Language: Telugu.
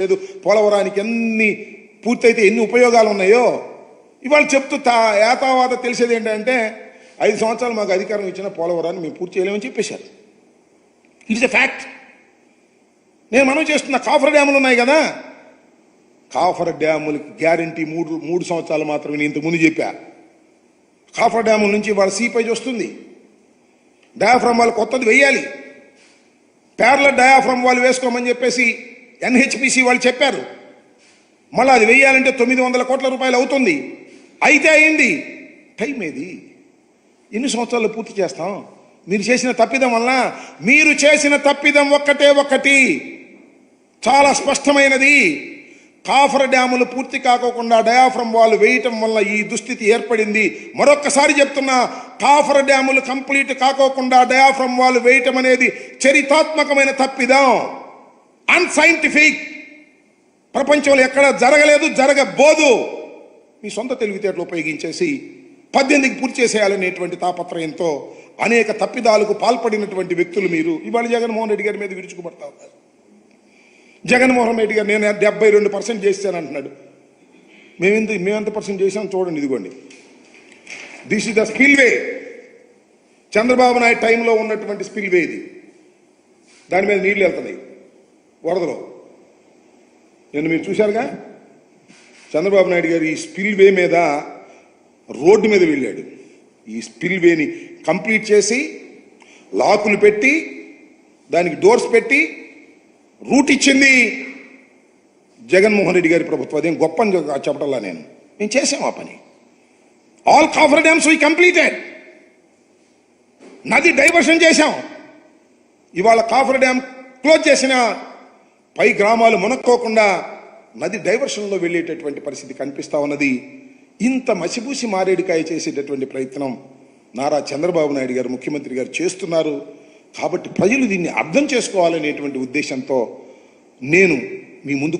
లేదు. పోలవరానికి ఎన్ని పూర్తయితే ఎన్ని ఉపయోగాలు ఉన్నాయో ఇవాళ చెప్తూ తా ఏతావాత తెలిసేది ఏంటంటే ఐదు సంవత్సరాలు మాకు అధికారం ఇచ్చిన పోలవరాన్ని మేము పూర్తి చేయలేమని చెప్పేశారు. ఇట్స్ ఎ ఫ్యాక్ట్ నేను మనం చేస్తున్న కాఫర్ డ్యాములు ఉన్నాయి కదా. కాఫర్ డ్యాములకి గ్యారంటీ మూడు మూడు సంవత్సరాలు మాత్రమే నేను ఇంతకుముందు చెప్పా. కాఫర్ డ్యాముల నుంచి వాళ్ళ సీపేజ్ వస్తుంది. డయాఫ్రమ్ వాళ్ళు కొత్తది వెయ్యాలి పేర్ల డయాఫ్రమ్ వాళ్ళు వేసుకోమని చెప్పేసి ఎన్హెచ్పిసి వాళ్ళు చెప్పారు. మళ్ళీ అది వెయ్యాలంటే తొమ్మిది వందల కోట్ల రూపాయలు అవుతుంది. అయితే అయింది టైం ఏది? ఎన్ని సంవత్సరాలు పూర్తి చేస్తాం? మీరు చేసిన తప్పిదం వల్ల మీరు చేసిన తప్పిదం ఒక్కటే ఒక్కటి చాలా స్పష్టమైనది. కాఫర్ డ్యాములు పూర్తి కాకోకుండా డయాఫ్రమ్ వాళ్ళు వేయటం వల్ల ఈ దుస్థితి ఏర్పడింది. మరొక్కసారి చెప్తున్నా కాఫర్ డ్యాములు కంప్లీట్ కాకోకుండా డయాఫ్రమ్ వాళ్ళు వేయటం అనేది చరితాత్మకమైన తప్పిదం. అన్సైంటిఫిక్ ప్రపంచంలో ఎక్కడ జరగలేదు జరగబోదు. మీ సొంత తెలివితేటలు ఉపయోగించేసి పద్దెనిమిదికి పూర్తి చేసేయాలనేటువంటి తాపత్రయంతో అనేక తప్పిదాలకు పాల్పడినటువంటి వ్యక్తులు మీరు. ఇవాళ జగన్మోహన్ రెడ్డి గారి మీద విరుచుకుపడతా ఉన్నారు. జగన్మోహన్ రెడ్డి గారు నేను డెబ్బై రెండు పర్సెంట్ చేస్తాను అంటున్నాడు మేమెంత మేమెంత పర్సెంట్ చేసాం చూడండి ఇదిగోండి. This is the spillway Chandrababu Naidu టైంలో ఉన్నటువంటి స్పిల్వే ఇది. దాని మీద నీళ్ళు వెళ్తున్నాయి. వరదలో. నిన్ను మీరు చూశారుగా? చంద్రబాబు నాయుడు గారు ఈ స్పిల్వే మీద రోడ్డు మీద వెళ్ళాడు. ఈ స్పిల్వేని కంప్లీట్ చేసి లాకులు పెట్టి దానికి డోర్స్ పెట్టి రూట్ ఇచ్చింది జగన్మోహన్ రెడ్డి గారి ప్రభుత్వం. అదేం గొప్ప అని చెప్పటల్లా నేను. మేము చేసాం ఆ పని. All coffer dams we completed. నది డైవర్షన్ చేశాం. ఇవాళ కాఫర్ డ్యామ్ క్లోజ్ చేసిన పై గ్రామాలు మునక్కోకుండా నది డైవర్షన్లో వెళ్ళేటటువంటి పరిస్థితి కనిపిస్తా ఉన్నది. ఇంత మసిపూసి మారేడికాయ చేసేటటువంటి ప్రయత్నం నారా చంద్రబాబు నాయుడు గారు ముఖ్యమంత్రి గారు చేస్తున్నారు. కాబట్టి ప్రజలు దీన్ని అర్థం చేసుకోవాలనేటువంటి ఉద్దేశంతో నేను మీ ముందు